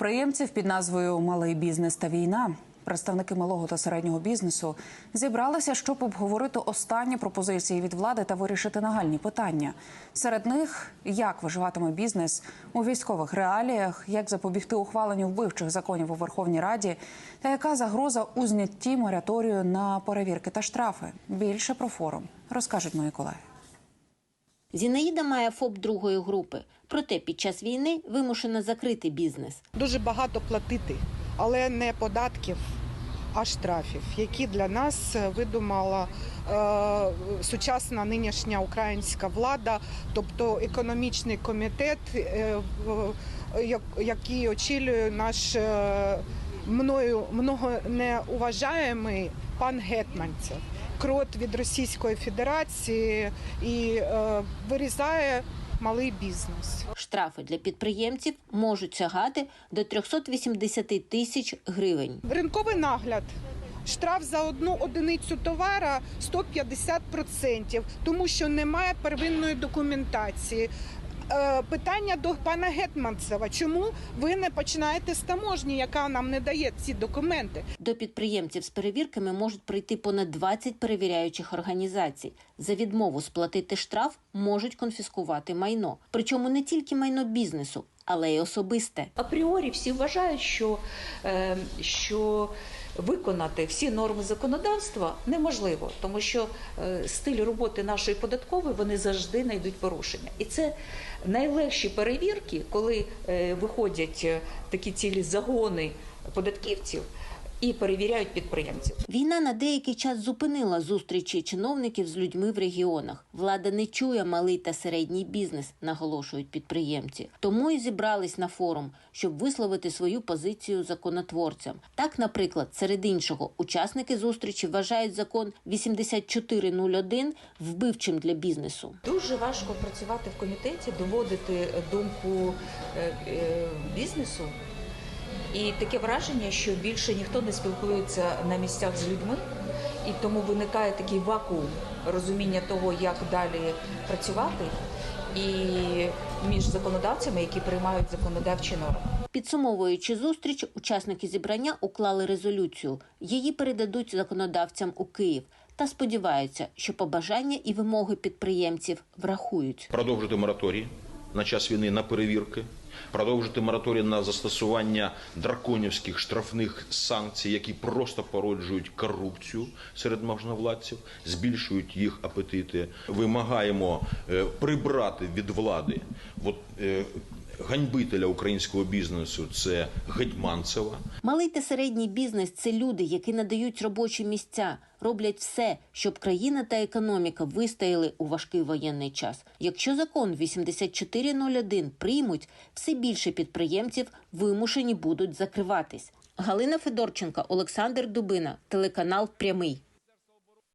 підприємців під назвою Малий бізнес та війна. Представники малого та середнього бізнесу зібралися, щоб обговорити останні пропозиції від влади та вирішити нагальні питання. Серед них як виживатиме бізнес у військових реаліях, як запобігти ухваленню вбивчих законів у Верховній Раді, та яка загроза у знятті мораторію на перевірки та штрафи. Більше про форум розкажуть мої колеги. Зінаїда має ФОП другої групи. Проте під час війни вимушена закрити бізнес. дуже багато платити, але не податків, а штрафів, які для нас видумала е, сучасна нинішня українська влада, тобто економічний комітет, е, як- який очолює наш е, мною многонеуважаємий пан Гетманцев. Крот від Російської Федерації і е, вирізає малий бізнес. Штрафи для підприємців можуть сягати до 380 тисяч гривень. Ринковий нагляд. Штраф за одну одиницю товара 150%, тому що немає первинної документації. Е, Питання до пана Гетманцева. Чому ви не починаєте з таможні, яка нам не дає ці документи? До підприємців з перевірками можуть прийти понад 20 перевіряючих організацій. За відмову сплатити штраф можуть конфіскувати майно. Причому не тільки майно бізнесу, але й особисте. апріорі всі вважають, що, е, що виконати всі норми законодавства неможливо, тому що е, стиль роботи нашої податкової вони завжди знайдуть порушення. І це найлегші перевірки, коли е, виходять такі цілі загони податківців і перевіряють підприємців. Війна на деякий час зупинила зустрічі чиновників з людьми в регіонах. Влада не чує малий та середній бізнес, наголошують підприємці. Тому і зібрались на форум, щоб висловити свою позицію законотворцям. Так, наприклад, серед іншого, учасники зустрічі вважають закон 8401 вбивчим для бізнесу. Дуже важко працювати в комітеті, доводити думку е, е, бізнесу. І таке враження, що більше ніхто не спілкується на місцях з людьми, і тому виникає такий вакуум розуміння того, як далі працювати, і між законодавцями, які приймають законодавчі норми. Підсумовуючи зустріч, учасники зібрання уклали резолюцію. Її передадуть законодавцям у Київ та сподіваються, що побажання і вимоги підприємців врахують. продовжити мораторій на час війни на перевірки, продовжити мораторій на застосування драконівських штрафних санкцій, які просто породжують корупцію серед можновладців, збільшують їх апетити. Вимагаємо е, прибрати від влади от, е, ганьбителя українського бізнесу це Гетьманцева. Малий та середній бізнес це люди, які надають робочі місця, роблять все, щоб країна та економіка вистояли у важкий воєнний час. Якщо закон 8401 приймуть, все більше підприємців вимушені будуть закриватись. Галина Федорченка, Олександр Дубина, телеканал Прямий.